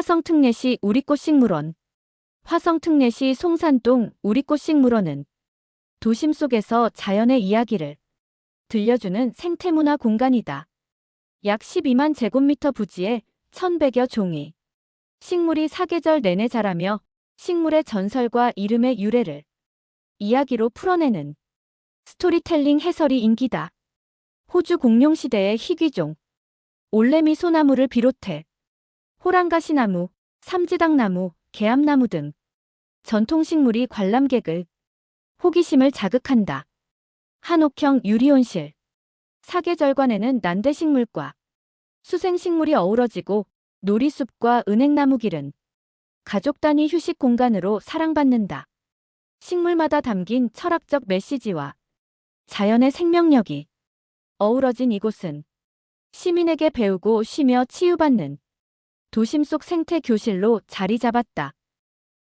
화성특례시 우리꽃식물원 화성특례시 송산동 우리꽃식물원은 도심 속에서 자연의 이야기를 들려주는 생태문화 공간이다. 약 12만 제곱미터 부지에 1100여 종이 식물이 사계절 내내 자라며 식물의 전설과 이름의 유래를 이야기로 풀어내는 스토리텔링 해설이 인기다. 호주 공룡시대의 희귀종 올레미 소나무를 비롯해 호랑가시나무, 삼지당나무, 개암나무 등 전통식물이 관람객을 호기심을 자극한다. 한옥형 유리온실 사계절관에는 난대식물과 수생식물이 어우러지고 놀이숲과 은행나무 길은 가족 단위 휴식 공간으로 사랑받는다. 식물마다 담긴 철학적 메시지와 자연의 생명력이 어우러진 이곳은 시민에게 배우고 쉬며 치유받는 도심 속 생태 교실로 자리 잡았다.